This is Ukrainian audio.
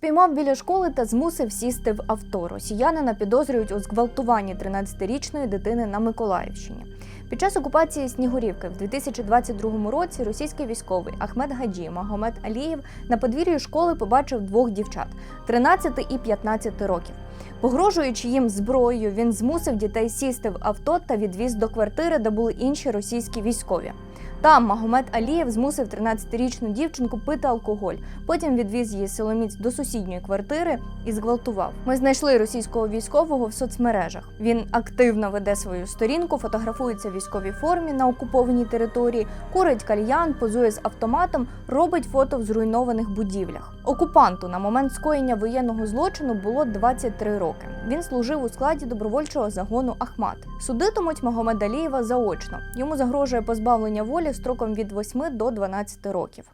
Спіймав біля школи та змусив сісти в авто. Росіянина підозрюють у зґвалтуванні 13-річної дитини на Миколаївщині. Під час окупації Снігурівки в 2022 році російський військовий Ахмед Гаджі Магомед Алієв на подвір'ї школи побачив двох дівчат 13 і 15 років. Погрожуючи їм зброєю, він змусив дітей сісти в авто та відвіз до квартири, де були інші російські військові. Там Магомед Алієв змусив 13-річну дівчинку пити алкоголь. Потім відвіз її силоміць до сусідньої квартири і зґвалтував. Ми знайшли російського військового в соцмережах. Він активно веде свою сторінку, фотографується в військовій формі на окупованій території, курить кальян, позує з автоматом, робить фото в зруйнованих будівлях. Окупанту на момент скоєння воєнного злочину було 23 роки. Він служив у складі добровольчого загону Ахмат. Судитимуть Магомедалієва заочно. Йому загрожує позбавлення волі строком від 8 до 12 років.